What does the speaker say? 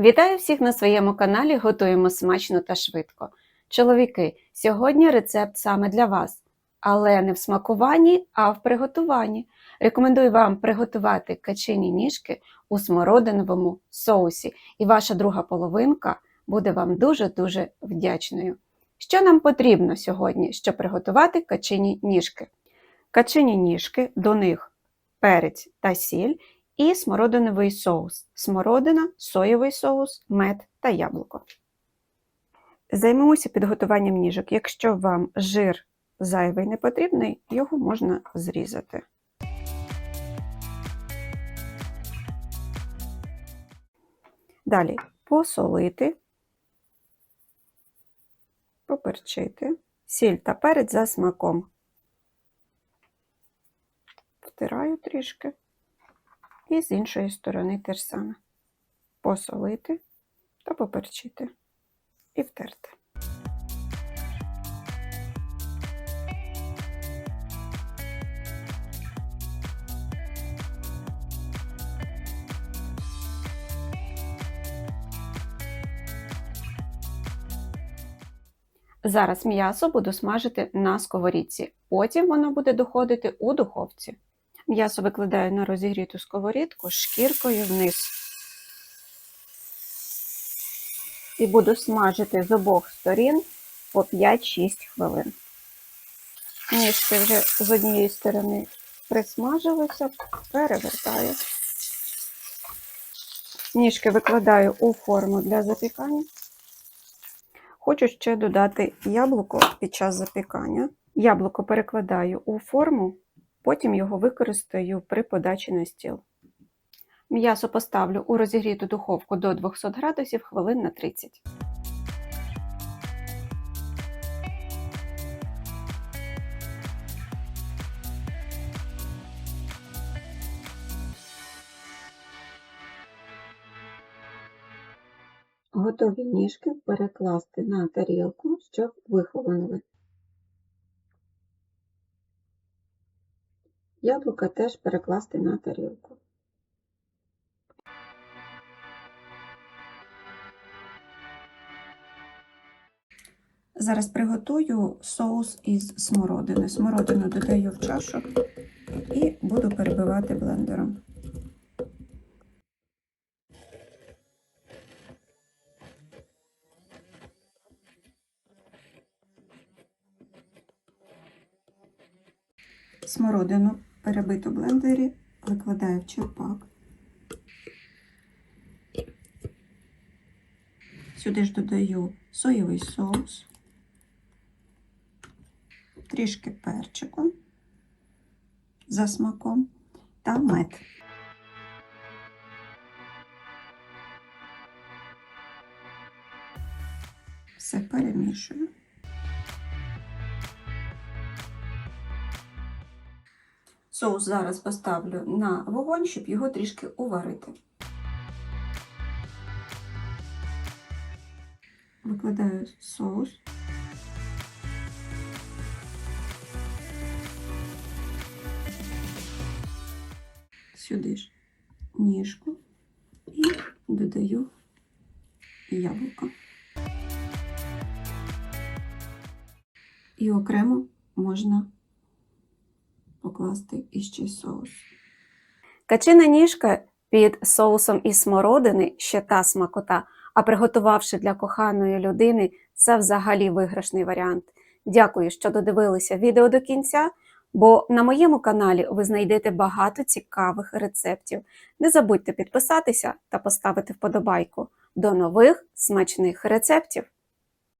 Вітаю всіх на своєму каналі Готуємо смачно та швидко. Чоловіки, сьогодні рецепт саме для вас, але не в смакуванні, а в приготуванні. Рекомендую вам приготувати качині ніжки у смородиновому соусі, і ваша друга половинка буде вам дуже-дуже вдячною. Що нам потрібно сьогодні, щоб приготувати качині ніжки? Качині ніжки, до них перець та сіль і смородиновий соус, смородина, соєвий соус, мед та яблуко. Займемося підготуванням ніжок. Якщо вам жир зайвий не потрібний, його можна зрізати. Далі посолити, поперчити, сіль та перець за смаком. Втираю трішки. І з іншої сторони те ж саме. Посолити та поперчити і втерти. Зараз м'ясо буду смажити на сковорідці, потім воно буде доходити у духовці. М'ясо викладаю на розігріту сковорідку шкіркою вниз. І буду смажити з обох сторін по 5-6 хвилин. Ніжки вже з однієї сторони присмажилися, перевертаю. Ніжки викладаю у форму для запікання. Хочу ще додати яблуко під час запікання. Яблуко перекладаю у форму Потім його використаю при подачі на стіл. М'ясо поставлю у розігріту духовку до 200 градусів хвилин на 30. Готові ніжки перекласти на тарілку, щоб вихолонули. Яблука теж перекласти на тарілку. Зараз приготую соус із смородини. Смородину додаю в чашу і буду перебивати блендером. Смородину перебиту в блендері, викладаю в черпак. Сюди ж додаю соєвий соус, трішки перчику за смаком та мед. Все перемішую. Соус зараз поставлю на вогонь, щоб його трішки уварити. Викладаю соус. Сюди ж ніжку і додаю яблуко. І окремо можна покласти іще соус. Качина ніжка під соусом із смородини ще та смакота, а приготувавши для коханої людини, це взагалі виграшний варіант. Дякую, що додивилися відео до кінця, бо на моєму каналі ви знайдете багато цікавих рецептів. Не забудьте підписатися та поставити вподобайку. До нових смачних рецептів!